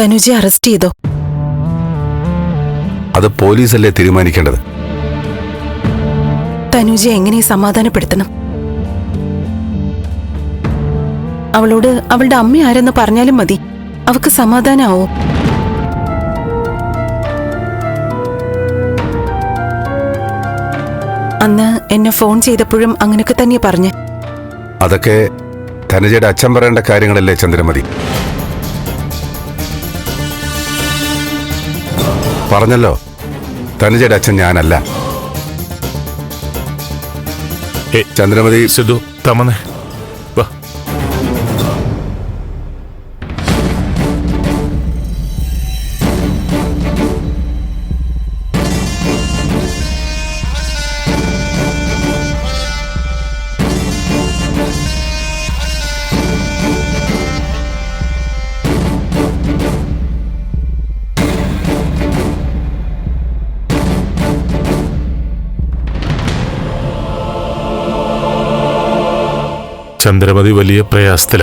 തനുജെ arrest ചെയ്തോ. അത് പോലീസല്ലേ തീരുമാനിക്കേണ്ടത്? തനുജെ എങ്ങനെ സമാധാനപ്പെടുത്തണം? അവളോട് അവളുടെ അമ്മ ആരെന്ന് പറഞ്ഞാലും മതി. അവക്ക് സമാധാനാവോ. അന്ന് എന്നെ ഫോൺ ചെയ്തപ്പോഴും അങ്ങനെയൊക്കെ തന്നെ പറഞ്ഞ്. അതൊക്കെ തനുജയുടെ അച്ഛൻ പറയേണ്ട കാര്യങ്ങളല്ലേ ചന്ദ്രമതി പറഞ്ഞല്ലോ. തനുജയുടെ അച്ഛൻ ഞാനല്ല. ചന്ദ്രമതി. സിദ്ധു തമനെ ചന്ദ്രമതി വലിയ പ്രയാസത്തില.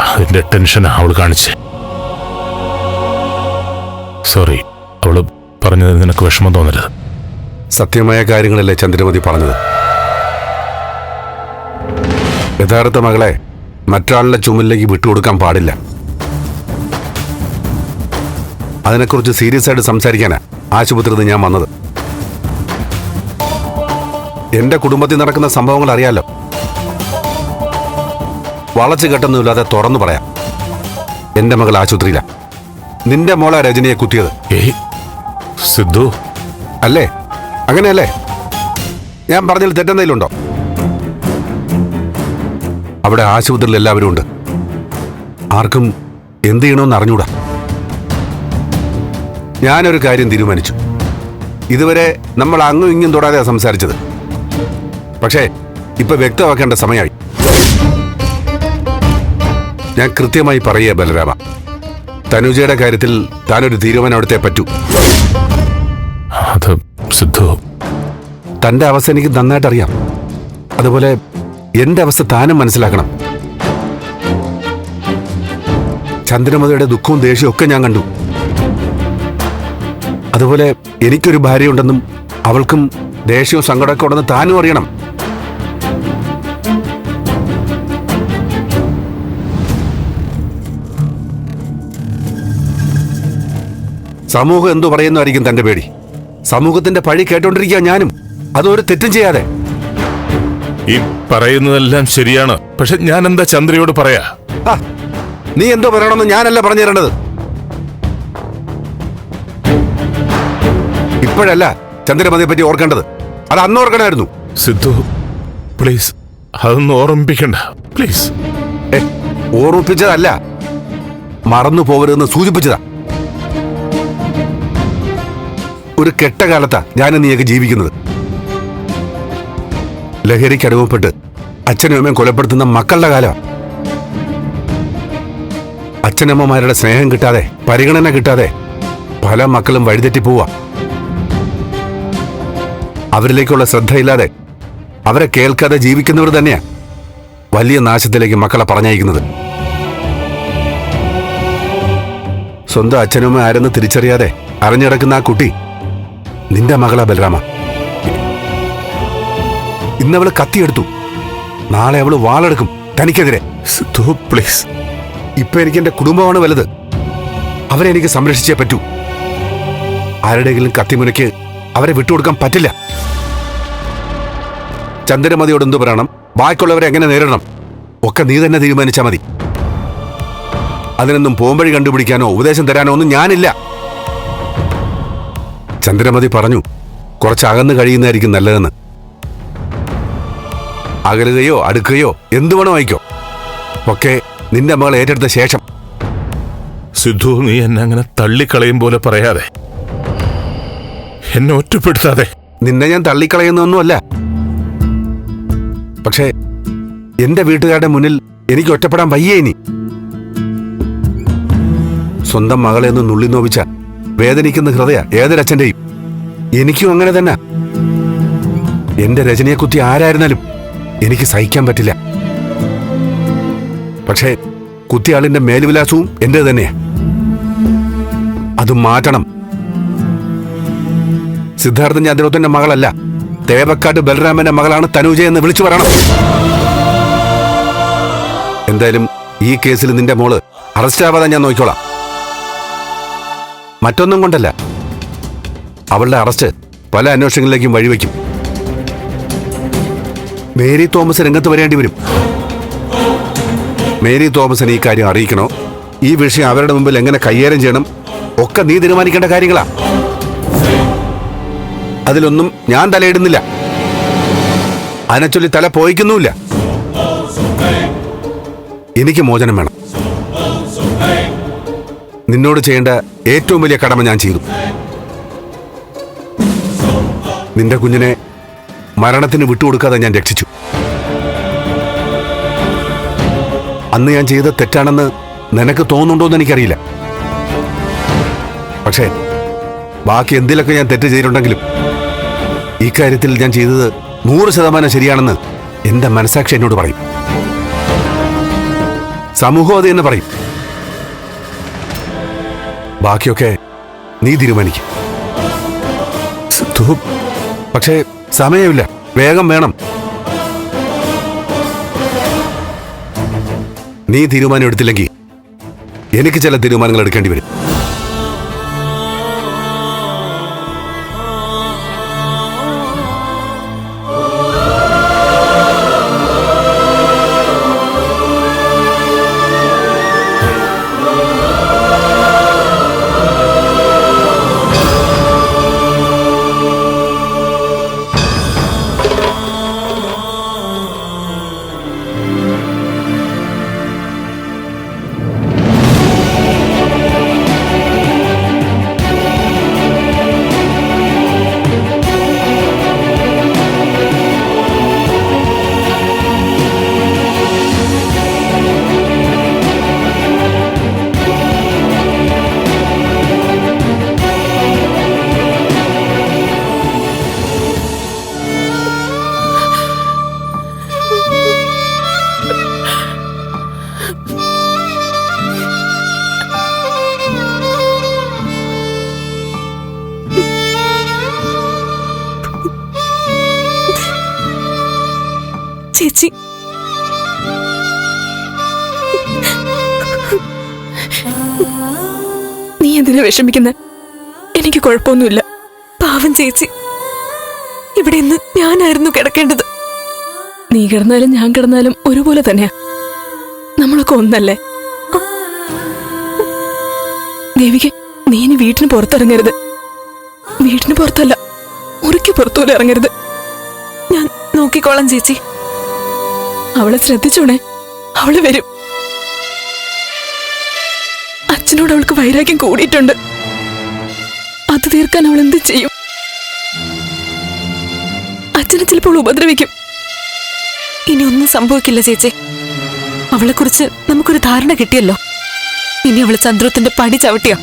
അതിന്റെ ടെൻഷൻ അവൾ കാണിച്ച്. സോറി അവൾ പറഞ്ഞത് നിനക്ക് വിഷമം തോന്നരുത്. സത്യമായ കാര്യങ്ങളല്ലേ ചന്ദ്രമതി പറഞ്ഞത്? യഥാർത്ഥ മകളെ മറ്റൊരാളുടെ ചുമലിലേക്ക് വിട്ടുകൊടുക്കാൻ പാടില്ല. അതിനെക്കുറിച്ച് സീരിയസ് ആയിട്ട് സംസാരിക്കാനാ ആശുപത്രിയിൽ ഞാൻ വന്നത്. എന്റെ കുടുംബത്തിൽ നടക്കുന്ന സംഭവങ്ങൾ അറിയാലോ? വളച്ചു കെട്ടൊന്നുമില്ലാതെ തുറന്നു പറയാം. എന്റെ മകൾ ആശുപത്രിയില. നിന്റെ മോളെ രജനിയെ കുത്തിയത്. ഏയ് സിദ്ധു. അല്ലേ? അങ്ങനെയല്ലേ? ഞാൻ പറഞ്ഞതിൽ തെറ്റെന്തെങ്കിലും ഉണ്ടോ അവിടെ ആശുപത്രിയിൽ എല്ലാവരും ഉണ്ട്. ആർക്കും എന്ത് ചെയ്യണമെന്ന് അറിഞ്ഞൂടാ. ഞാനൊരു കാര്യം തീരുമാനിച്ചു. ഇതുവരെ നമ്മൾ അങ്ങും ഇങ്ങും തൊടാതെ സംസാരിച്ചത്. പക്ഷേ ഇപ്പൊ വ്യക്തമാക്കേണ്ട സമയമായി ഞാൻ കൃത്യമായി പറയുക ബലരാമ. തനുജയുടെ കാര്യത്തിൽ താനൊരു തീരുമാനം എടുത്തേ പറ്റൂ. അത് സിദ്ധു. തന്റെ അവസ്ഥ എനിക്ക് നന്നായിട്ട് അറിയാം അതുപോലെ എന്റെ അവസ്ഥ താനും മനസ്സിലാക്കണം. ചന്ദ്രമതിയുടെ ദുഃഖവും ദേഷ്യവും ഒക്കെ ഞാൻ കണ്ടു. അതുപോലെ എനിക്കൊരു ഭാര്യയുണ്ടെന്നും അവൾക്കും ദേഷ്യവും സങ്കടമൊക്കെ ഉണ്ടെന്ന് താനും അറിയണം. സമൂഹം എന്തു പറയുന്നതായിരിക്കും തന്റെ പേടി? സമൂഹത്തിന്റെ പഴി കേട്ടോണ്ടിരിക്കുക ഞാനും. അതൊരു തെറ്റും ചെയ്യാതെ. ഈ പറയുന്നതെല്ലാം ശരിയാണ്. പക്ഷെ ഞാൻ എന്താ ചന്ദ്രയോട് പറയാ? നീ എന്തോ പറയണമെന്ന് ഞാനല്ല പറഞ്ഞു തരേണ്ടത്. ഇപ്പോഴല്ല ചന്ദ്രമതിയെ പറ്റി ഓർക്കേണ്ടത്. അത് അന്ന് ഓർക്കണമായിരുന്നു. സിദ്ധു പ്ലീസ് അതൊന്നും ഓർമ്മിപ്പിക്കണ്ട. പ്ലീസ്. ഓർമ്മിപ്പിച്ചതല്ല. മറന്നു പോകരുതെന്ന് സൂചിപ്പിച്ചതാ. ഒരു കെട്ട കാലത്താ ഞാൻ നീയൊക്കെ ജീവിക്കുന്നത്. ലഹരിക്ക് അടിമപ്പെട്ട് അച്ഛനും അമ്മയും കൊലപ്പെടുത്തുന്ന മക്കളുടെ കാലം അച്ഛനമ്മമാരുടെ സ്നേഹം കിട്ടാതെ പരിഗണന കിട്ടാതെ പല മക്കളും വഴിതെറ്റി പോവാ. അവരിലേക്കുള്ള ശ്രദ്ധയില്ലാതെ അവരെ കേൾക്കാതെ ജീവിക്കുന്നവർ തന്നെയാ വലിയ നാശത്തിലേക്ക് മക്കളെ പറഞ്ഞയക്കുന്നത്. സ്വന്തം അച്ഛനമ്മ ആരെന്ന് തിരിച്ചറിയാതെ അറിഞ്ഞിടക്കുന്ന ആ കുട്ടി നിന്റെ മകളാ ബലരാമ ഇന്നവൾ കത്തിയെടുത്തു. നാളെ അവൾ വാളെടുക്കും. തനിക്കെതിരെ. പ്ലീസ്. ഇപ്പൊ എനിക്ക് എന്റെ കുടുംബമാണ് വലുത്. അവരെ എനിക്ക് സംരക്ഷിച്ചേ പറ്റൂ. ആരുടെയെങ്കിലും കത്തിമുനയ്ക്ക് അവരെ വിട്ടുകൊടുക്കാൻ പറ്റില്ല. ചന്ദ്രമതിയോട് എന്തു പറയണം? ബാക്കിയുള്ളവരെ എങ്ങനെ നേരിടണം? ഒക്കെ നീ തന്നെ തീരുമാനിച്ചാൽ മതി. അതിനൊന്നും പോംവഴി കണ്ടുപിടിക്കാനോ ഉപദേശം തരാനോ ഒന്നും ഞാനില്ല. ചന്ദ്രമതി പറഞ്ഞു കുറച്ച് അകന്നു കഴിയുന്നതായിരിക്കും നല്ലതെന്ന്. അകലുകയോ അടുക്കുകയോ എന്തു വേണോ വായിക്കോ ഒക്കെ നിന്റെ മകൾ ഏറ്റെടുത്ത ശേഷം. സിദ്ധു നീ എന്നെ അങ്ങനെ തള്ളിക്കളയും പോലെ പറയാതെ. എന്നെ ഒറ്റപ്പെടുത്താതെ. നിന്നെ ഞാൻ തള്ളിക്കളയുന്നൊന്നുമല്ല പക്ഷേ എന്റെ വീട്ടുകാരുടെ മുന്നിൽ എനിക്ക് ഒറ്റപ്പെടാൻ വയ്യേ ഇനി. സ്വന്തം മകളെ ഒന്ന് നുള്ളി നോവിച്ച വേദനിക്കുന്ന ഹൃദയ ഏതൊരച്ഛന്റെയും എനിക്കും അങ്ങനെ തന്നെ. എന്റെ രചനയെ കുത്തി ആരായിരുന്നാലും എനിക്ക് സഹിക്കാൻ പറ്റില്ല. പക്ഷേ കുത്തിയാളിന്റെ മേലുവിലാസവും എന്റെ തന്നെയാ. അത് മാറ്റണം. സിദ്ധാർത്ഥൻ ചന്ദ്രോത്തിന്റെ മകളല്ല. തേവക്കാട്ട് ബലരാമന്റെ മകളാണ് തനുജ എന്ന് വിളിച്ചു പറയണം. എന്തായാലും ഈ കേസിൽ നിന്റെ മോൾ അറസ്റ്റ് ആവാതെ ഞാൻ നോക്കിക്കോളാം. മറ്റൊന്നും കൊണ്ടല്ല. അവളുടെ അറസ്റ്റ് പല അന്വേഷണങ്ങളിലേക്കും വഴിവെക്കും. മേരി തോമസ് രംഗത്ത് വരേണ്ടി വരും. മേരി തോമസിന് ഈ കാര്യം അറിയിക്കണോ? ഈ വിഷയം അവരുടെ മുമ്പിൽ എങ്ങനെ കൈകാര്യം ചെയ്യണം? ഒക്കെ നീ തീരുമാനിക്കേണ്ട കാര്യങ്ങളാ. അതിലൊന്നും ഞാൻ തലയിടുന്നില്ല. അതിനെച്ചൊല്ലി തല പോയിക്കുന്നുമില്ല. എനിക്ക് മോചനം വേണം. നിന്നോട് ചെയ്യേണ്ട ഏറ്റവും വലിയ കടമ ഞാൻ ചെയ്തു. നിന്റെ കുഞ്ഞിനെ മരണത്തിന് വിട്ടുകൊടുക്കാതെ ഞാൻ രക്ഷിച്ചു. അന്ന് ഞാൻ ചെയ്ത തെറ്റാണെന്ന് നിനക്ക് തോന്നുന്നുണ്ടോ എന്ന് എനിക്കറിയില്ല. പക്ഷേ ബാക്കി എന്തിലൊക്കെ ഞാൻ തെറ്റ് ചെയ്തിട്ടുണ്ടെങ്കിലും ഇക്കാര്യത്തിൽ ഞാൻ ചെയ്തത് നൂറ് ശതമാനം ശരിയാണെന്ന് എന്റെ മനസാക്ഷി എന്നോട് പറയും. സമൂഹം അത് എന്ന് പറയും. ബാക്കിയൊക്കെ നീ തീരുമാനിക്കും. പക്ഷേ സമയമില്ല. വേഗം വേണം. നീ തീരുമാനം എടുത്തില്ലെങ്കിൽ എനിക്ക് ചില തീരുമാനങ്ങൾ എടുക്കേണ്ടി വരും. എന്തിനാ വിഷമിക്കുന്നത് എനിക്ക് കുഴപ്പമൊന്നുമില്ല. പാവം ചേച്ചി. ഇവിടെ ഇന്ന് ഞാനായിരുന്നു കിടക്കേണ്ടത്. നീ കിടന്നാലും ഞാൻ കിടന്നാലും ഒരുപോലെ തന്നെയാ. നമ്മളൊക്കെ ഒന്നല്ലേ? ദേവിക നീ ഇനി വീട്ടിന് പുറത്തിറങ്ങരുത്. വീട്ടിന് പുറത്തല്ല മുറിക്ക് പുറത്തുപോലെ ഇറങ്ങരുത്. ഞാൻ നോക്കിക്കോളാം ചേച്ചി. അവളെ ശ്രദ്ധിച്ചോണേ. അവൾ വരും. അച്ഛനോട് അവൾക്ക് വൈരാഗ്യം കൂടിയിട്ടുണ്ട്. അത് തീർക്കാൻ അവൾ എന്ത് ചെയ്യും? അച്ഛനെ ചിലപ്പോൾ ഉപദ്രവിക്കും. ഇനി ഒന്നും സംഭവിക്കില്ല ചേച്ചി. അവളെ കുറിച്ച് നമുക്കൊരു ധാരണ കിട്ടിയല്ലോ. ഇനി അവൾ ചന്ദ്രത്തിന്റെ പടി ചവിട്ടിയ.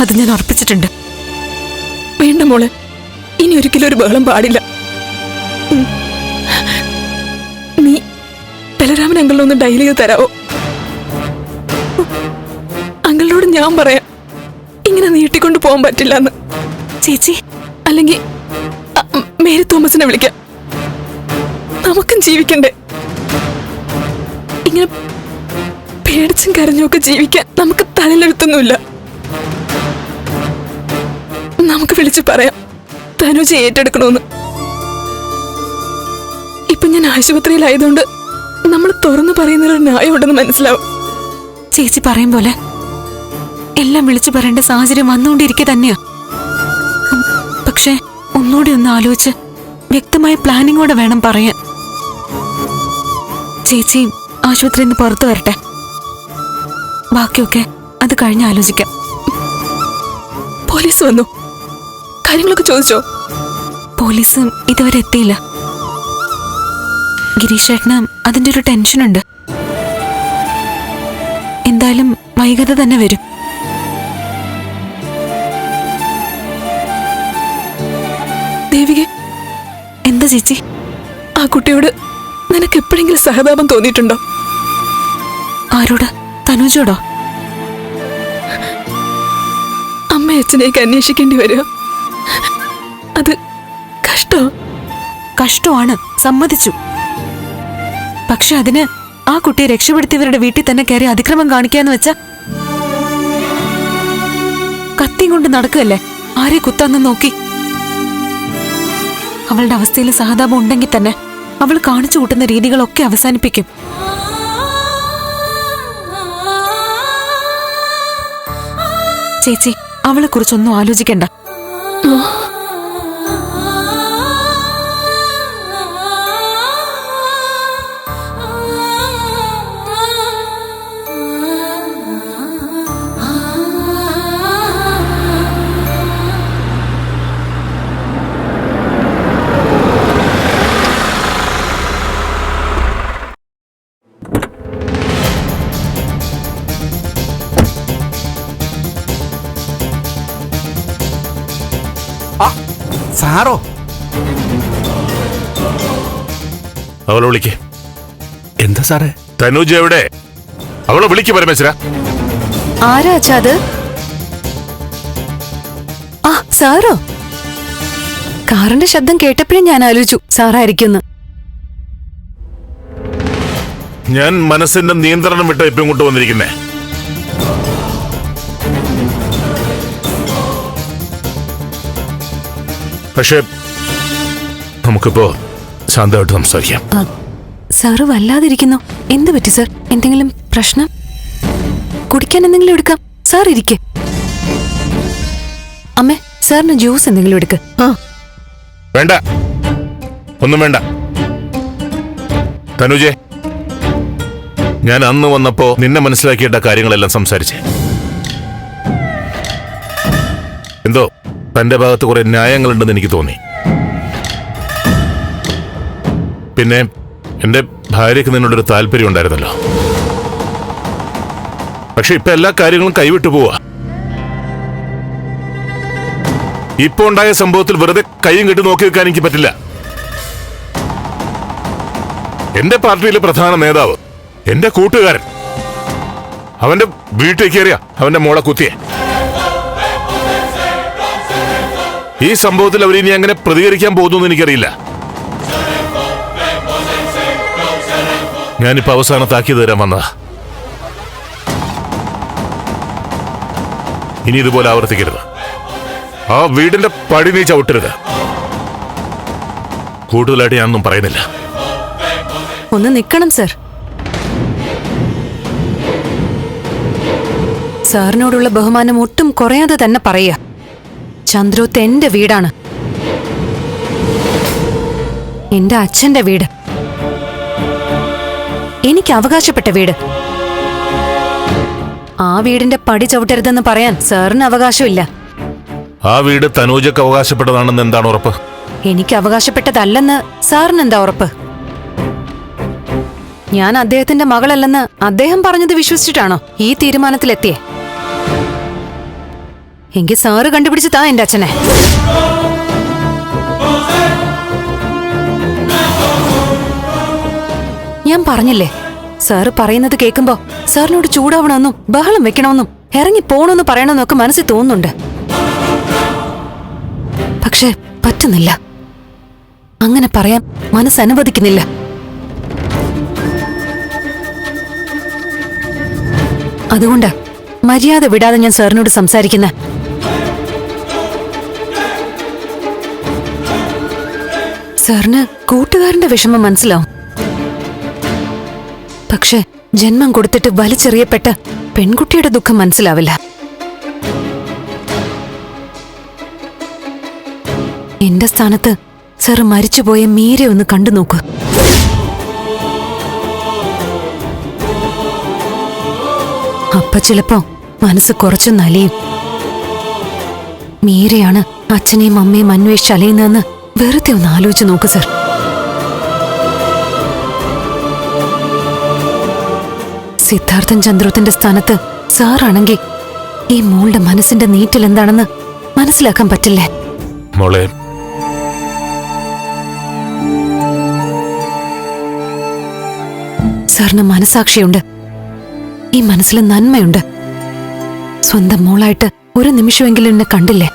അത് ഞാൻ അർപ്പിച്ചിട്ടുണ്ട് വേണ്ട മോളെ ഇനി ഒരിക്കലും ഒരു ബഹളം പാടില്ല. നീ ബലരാമൻ അങ്കിളിനൊന്ന് ഡയൽ ചെയ്ത് തരാവോ? ഞാൻ പറയാം. ഇങ്ങനെ നീട്ടിക്കൊണ്ട് പോകാൻ പറ്റില്ല എന്ന് ചേച്ചി അല്ലെങ്കിൽ മേരി തോമസിനെ വിളിക്കാം. നമുക്കും ജീവിക്കണ്ടേ. ഇങ്ങനെ പേടിച്ചും കരഞ്ഞുമൊക്കെ ജീവിക്കാൻ നമുക്ക് തലയിലെഴുത്തൊന്നുമില്ല നമുക്ക് വിളിച്ച് പറയാം തനുജ ഏറ്റെടുക്കണമെന്ന് ഇപ്പൊ ഞാൻ ആശുപത്രിയിലായതുകൊണ്ട് നമ്മൾ തുറന്നു പറയുന്നൊരു ന്യായമുണ്ടെന്ന് മനസ്സിലാവും. ചേച്ചി പറയും പോലെ എല്ലാം വിളിച്ചു പറയേണ്ട സാഹചര്യം വന്നുകൊണ്ടിരിക്കെ തന്നെയാ. പക്ഷെ ഒന്നുകൂടി ഒന്ന് ആലോചിച്ച് വ്യക്തമായ പ്ലാനിങ്ങോടെ വേണം പറയാൻ. ചേച്ചിയും ആശുപത്രിയിൽ നിന്ന് പുറത്തു വരട്ടെ. ബാക്കിയൊക്കെ അത് കഴിഞ്ഞ് ആലോചിക്കാം. പോലീസ് വന്നു. കാര്യങ്ങളൊക്കെ ചോദിച്ചോ? പോലീസ് ഇതുവരെ എത്തിയില്ല. ഗിരീഷ് ചേട്ടന് അതിന്റെ ഒരു ടെൻഷനുണ്ട്. എന്തായാലും വൈകാതെ തന്നെ വരും. ദേവിക എന്താ ചേച്ചി? ആ കുട്ടിയോട് നിനക്ക് എപ്പോഴെങ്കിലും സഹതാപം തോന്നിയിട്ടുണ്ടോ? ആരോട്? തനുജോടോ? അമ്മ അച്ഛനെയൊക്കെ അന്വേഷിക്കേണ്ടി വരുമോ? അത് കഷ്ടോ? കഷ്ടമാണ്. സമ്മതിച്ചു. പക്ഷെ അതിന് ആ കുട്ടിയെ രക്ഷപ്പെടുത്തിയവരുടെ വീട്ടിൽ തന്നെ കയറി അതിക്രമം കാണിക്കാന്ന് വെച്ച കത്തിയും കൊണ്ട് നടക്കുകയല്ലേ? ആരെ കുത്താന്ന് നോക്കി അവളുടെ അവസ്ഥയിൽ സഹതാപം ഉണ്ടെങ്കിൽ തന്നെ അവൾ കാണിച്ചു കൂട്ടുന്ന രീതികളൊക്കെ അവസാനിപ്പിക്കും. ചേച്ചി അവളെ കുറിച്ചൊന്നും ആലോചിക്കണ്ട സാറോ? അവളെ വിളിക്ക്. എന്താ സാറേ? തനുജ് എവിടെ? അവളെ വിളിക്ക് പരമേശ്വര. ആരാ അച്ഛാ അത്? ആ സാറോ. കാറിന്റെ ശബ്ദം കേട്ടപ്പോഴേ ഞാൻ ആലോചിച്ചു സാറായിരിക്കുന്നു ഞാൻ മനസ്സിന്റെ നിയന്ത്രണം വിട്ട ഇപ്പം ഇങ്ങോട്ട് വന്നിരിക്കുന്നേ. പക്ഷെ നമുക്കിപ്പോ ശാന്തമായിട്ട് സംസാരിക്കാം. സാറ് വല്ലാതിരിക്കുന്നു. എന്ത് പറ്റി സാർ? എന്തെങ്കിലും പ്രശ്നം? കുടിക്കാൻ എന്തെങ്കിലും എടുക്കാം? സാർ ഇരിക്കെ. അമ്മേ സാറിന് ജ്യൂസ് എന്തെങ്കിലും എടുക്ക്. ആ. വേണ്ട. ഒന്നും വേണ്ട. തനുജെ ഞാൻ അന്ന് വന്നപ്പോ നിന്നെ മനസ്സിലാക്കിയിട്ട കാര്യങ്ങളെല്ലാം സംസാരിച്ചേ. എന്തോ? തന്റെ ഭാഗത്ത് കുറെ ന്യായങ്ങളുണ്ടെന്ന് എനിക്ക് തോന്നി. പിന്നെ എന്റെ ഭാര്യയ്ക്ക് നിന്നോടൊരു താല്പര്യം ഉണ്ടായിരുന്നല്ലോ. പക്ഷെ ഇപ്പൊ എല്ലാ കാര്യങ്ങളും കൈവിട്ടു പോവാ. ഇപ്പൊ ഉണ്ടായ സംഭവത്തിൽ വെറുതെ കൈയും കെട്ടി നോക്കി വെക്കാൻ എനിക്ക് പറ്റില്ല. എന്റെ പാർട്ടിയിലെ പ്രധാന നേതാവ് എന്റെ കൂട്ടുകാരൻ അവന്റെ വീട്ടിൽ കയറിയ അവന്റെ മോളെ കുത്തിയെ. ഈ സംഭവത്തിൽ അവർ ഇനി അങ്ങനെ പ്രതികരിക്കാൻ പോകുന്നു എനിക്കറിയില്ല. ഞാനിപ്പോ അവസാനത്താക്കി തരാൻ വന്നതാ. ഇനി ഇതുപോലെ ആവർത്തിക്കരുത്. ആ വീടിന്റെ പടി നീ ചവിട്ടരുത്. കൂടുതലായിട്ട് ഞാനൊന്നും പറയുന്നില്ല. ഒന്ന് നിക്കണം സർ. സാറിനോടുള്ള ബഹുമാനം ഒട്ടും കുറയാതെ തന്നെ പറയുക. ചന്ദ്രോത്ത് എന്റെ വീടാണ്. എന്റെ അച്ഛന്റെ വീട്. എനിക്ക് അവകാശപ്പെട്ട വീട്. ആ വീടിന്റെ പടി ചവിട്ടരുതെന്ന് പറയാൻ സാറിന് അവകാശമില്ല. ആ വീട് തനൂജക്ക് അവകാശപ്പെട്ടതാണെന്ന് എന്താണ് ഉറപ്പ്? എനിക്ക് അവകാശപ്പെട്ടതല്ലെന്ന് സാറിന് എന്താ ഉറപ്പ്? ഞാൻ അദ്ദേഹത്തിന്റെ മകളല്ലെന്ന് അദ്ദേഹം പറഞ്ഞത് വിശ്വസിച്ചിട്ടാണോ ഈ തീരുമാനത്തിലെത്തിയേ? എങ്കിൽ സാറ് കണ്ടുപിടിച്ച് താ എന്റെ അച്ഛനെ. ഞാൻ പറഞ്ഞില്ലേ സാറ് പറയുന്നത് കേൾക്കുമ്പോ സാറിനോട് ചൂടാവണമെന്നും ബഹളം വെക്കണമെന്നും ഇറങ്ങി പോണമെന്ന് പറയണമെന്നൊക്കെ മനസ്സിൽ തോന്നുന്നുണ്ട്. പക്ഷെ പറ്റുന്നില്ല. അങ്ങനെ പറയാൻ മനസ്സനുവദിക്കുന്നില്ല അതുകൊണ്ട് മര്യാദ വിടാതെ ഞാൻ സാറിനോട് സംസാരിക്കുന്ന. സാറിന് കൂട്ടുകാരന്റെ വിഷമം മനസ്സിലാവും. പക്ഷെ ജന്മം കൊടുത്തിട്ട് വലിച്ചെറിയപ്പെട്ട പെൺകുട്ടിയുടെ ദുഃഖം മനസ്സിലാവില്ല. എന്റെ സ്ഥാനത്ത് സാർ മരിച്ചുപോയ മീരെ ഒന്ന് കണ്ടു നോക്കൂ. അപ്പ ചിലപ്പോ മനസ്സ് കുറച്ചു നലിയും മീരയാണ് അച്ഛനെയും അമ്മയും അന്വേഷിച്ച് അലയുന്നതെന്ന് വെറുതെ ഒന്ന് ആലോചിച്ച് നോക്ക് സർ. സിദ്ധാർത്ഥൻ ചന്ദ്രത്തിന്റെ സ്ഥാനത്ത് സാറാണെങ്കിൽ ഈ മോളുടെ മനസ്സിന്റെ നീറ്റിൽ എന്താണെന്ന് മനസ്സിലാക്കാൻ പറ്റില്ലേ? മോളെ സാറിന് മനസാക്ഷിയുണ്ട് ഈ മനസ്സിൽ നന്മയുണ്ട്. സ്വന്തം മോളായിട്ട് ഒരു നിമിഷമെങ്കിലും എന്നെ കണ്ടില്ലേ?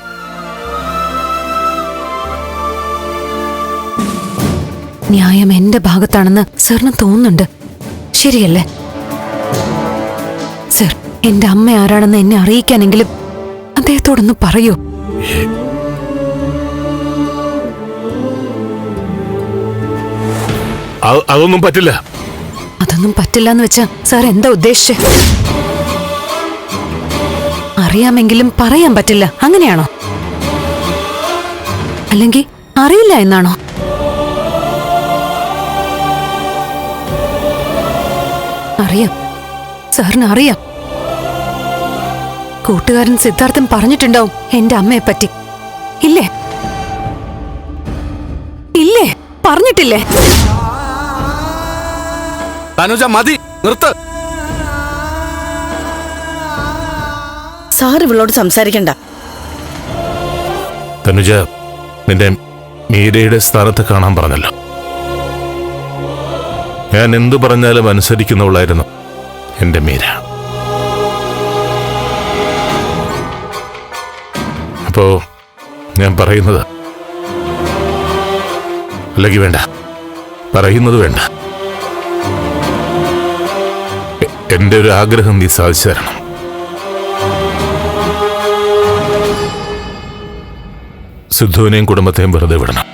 ന്യായം എന്റെ ഭാഗത്താണെന്ന് സാറിന് തോന്നുന്നുണ്ട്. ശരിയല്ലേ? സർ എന്റെ അമ്മ ആരാണെന്ന് എന്നെ അറിയിക്കാനെങ്കിലും അദ്ദേഹത്തോടൊന്ന് പറയൂ. അത്- അതൊന്നും പറ്റില്ല. അതൊന്നും പറ്റില്ല എന്ന് വെച്ചാ സാർ എന്താ ഉദ്ദേശിച്ചേ? അറിയാമെങ്കിലും പറയാൻ പറ്റില്ല. അങ്ങനെയാണോ? അല്ലെങ്കിൽ അറിയില്ല എന്നാണോ? അറിയാം. സാറിന് അറിയാം. കൂട്ടുകാരൻ സിദ്ധാർത്ഥൻ പറഞ്ഞിട്ടുണ്ടാവും എന്റെ അമ്മയെ പറ്റി ഇല്ലേ? ഇല്ലേ? പറഞ്ഞിട്ടില്ലേ? തനുജ മതി. നിർത്ത്. സാർ ഇവളോട് സംസാരിക്കണ്ട. തനുജ നിന്റെ മീരയുടെ സ്ഥാനത്ത് കാണാൻ പറഞ്ഞല്ലോ. ഞാൻ എന്തു പറഞ്ഞാലും അനുസരിക്കുന്നവളായിരുന്നു എന്റെ മീര. അപ്പോ ഞാൻ പറയുന്നത് അല്ലെങ്കിൽ വേണ്ട. പറയുന്നത് വേണ്ട. എന്റെ ഒരു ആഗ്രഹം നീ സാധിച്ചു തരണം. സിദ്ധുവിനെയും കുടുംബത്തെയും വെറുതെ വിടണം.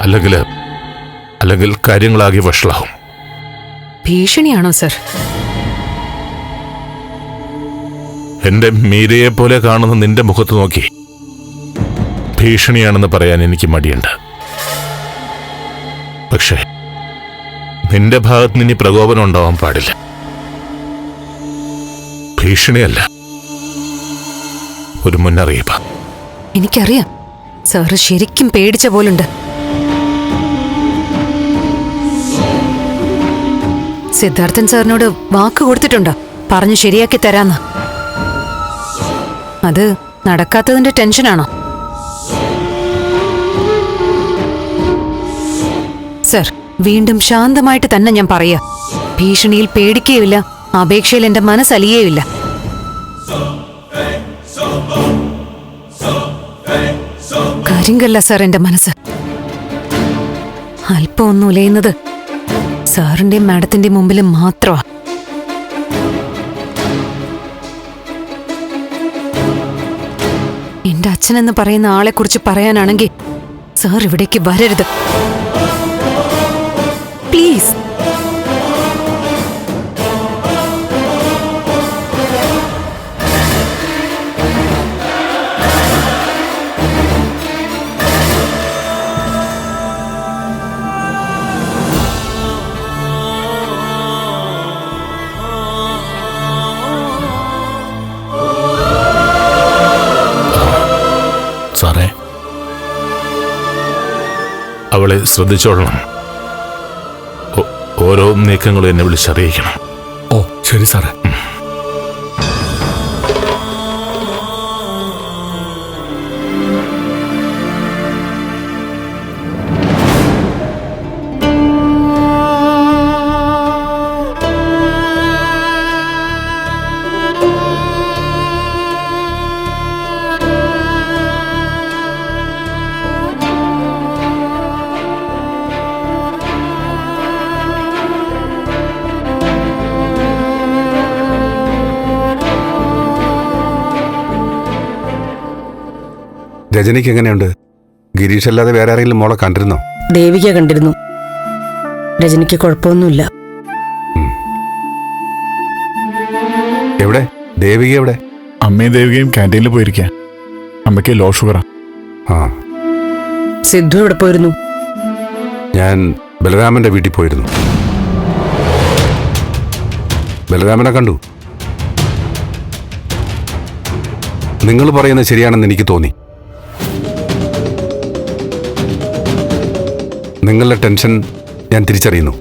അല്ലെങ്കിൽ അല്ലെങ്കിൽ കാര്യങ്ങളാകെ വഷളാവും. ഭീഷണിയാണോ സർ? എന്റെ മീരയെ പോലെ കാണുന്ന നിന്റെ മുഖത്ത് നോക്കി. ഭീഷണിയാണെന്ന് പറയാൻ എനിക്ക് മടിയുണ്ട്. പക്ഷേ നിന്റെ ഭാഗത്ത് നിന്ന് പ്രകോപനം ഉണ്ടാവാൻ പാടില്ല. ഭീഷണിയല്ല. ഒരു മുന്നറിയിപ്പ്. എനിക്കറിയാം. സാറ് ശരിക്കും പേടിച്ച പോലുണ്ട്. സിദ്ധാർത്ഥൻ സാറിനോട് വാക്ക് കൊടുത്തിട്ടുണ്ടോ? പറഞ്ഞു ശരിയാക്കി തരാന്ന്. അത് നടക്കാത്തതിന്റെ ടെൻഷനാണോ? സർ വീണ്ടും ശാന്തമായിട്ട് തന്നെ ഞാൻ പറയാ ഭീഷണിയിൽ പേടിക്കുകയില്ല അപേക്ഷയിൽ എന്റെ മനസ്സലിയേയില്ല കരിങ്കല്ല സാർ എന്റെ മനസ്സ്. അല്പം ഒന്ന് ഉലയുന്നത്. സാറിന്റെയും മാഡത്തിന്റെയും മുമ്പിൽ മാത്രമാ. എന്റെ അച്ഛനെന്ന് പറയുന്ന ആളെ കുറിച്ച് പറയാനാണെങ്കിൽ സാർ ഇവിടേക്ക് വരരുത്. പ്ലീസ്. അവളെ ശ്രദ്ധിച്ചോളണം. ഓരോ നീക്കങ്ങളും എന്നെ വിളിച്ചറിയിക്കണം. ഓ ശരി സാറേ. രജനിക്ക് എങ്ങനെയുണ്ട്? ഗിരീഷ് അല്ലാതെ വേറെ ആരെങ്കിലും മോളെ കണ്ടിരുന്നോ? ദേവിക കണ്ടിരുന്നു. രജനിക്ക് കുഴപ്പമൊന്നുമില്ല. എവിടെ? ദേവിക എവിടെ? അമ്മയും ദേവികയും ക്യാന്റീനിൽ പോയിരിക്കുക അമ്മയ്ക്ക് ലോ ഷുഗറാ. ആ. സിദ്ധു എവിടെ പോയിരുന്നു? ഞാൻ ബലരാമന്റെ വീട്ടിൽ പോയിരുന്നു. ബലരാമനെ കണ്ടു. നിങ്ങൾ പറയുന്നത് ശരിയാണെന്ന് എനിക്ക് തോന്നി. നിങ്ങളുടെ ടെൻഷൻ ഞാൻ തിരിച്ചറിയുന്നു.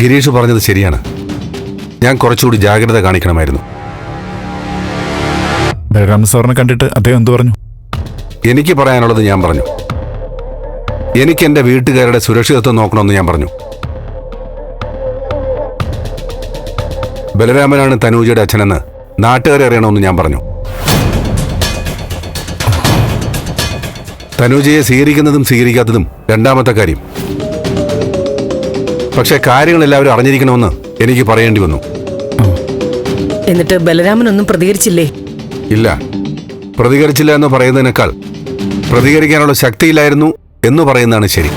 ഗിരീഷ് പറഞ്ഞത് ശരിയാണ്. ഞാൻ കുറച്ചുകൂടി ജാഗ്രത കാണിക്കണമായിരുന്നു. ബലരാമൻ സാറിനെ കണ്ടിട്ട് അദ്ദേഹം എന്തു പറഞ്ഞു? എനിക്ക് പറയാനുള്ളത് ഞാൻ പറഞ്ഞു. എനിക്ക് എന്റെ വീട്ടുകാരുടെ സുരക്ഷിതത്വം നോക്കണമെന്ന് ഞാൻ പറഞ്ഞു. ബലരാമനാണ് തനൂജയുടെ അച്ഛനെന്ന് നാട്ടുകാരെ അറിയണമെന്ന് ഞാൻ പറഞ്ഞു. തനൂജയെ സ്വീകരിക്കുന്നതും സ്വീകരിക്കാത്തതും രണ്ടാമത്തെ കാര്യം. പക്ഷെ കാര്യങ്ങൾ എല്ലാവരും അറിഞ്ഞിരിക്കണമെന്ന് എനിക്ക് പറയേണ്ടി വന്നു. എന്നിട്ട് ബലരാമൻ ഒന്നും പ്രതികരിച്ചില്ലേ? ഇല്ല. പ്രതികരിച്ചില്ല എന്ന് പറയുന്നതിനേക്കാൾ പ്രതികരിക്കാനുള്ള ശക്തിയില്ലായിരുന്നു എന്ന് പറയുന്നതാണ് ശരി.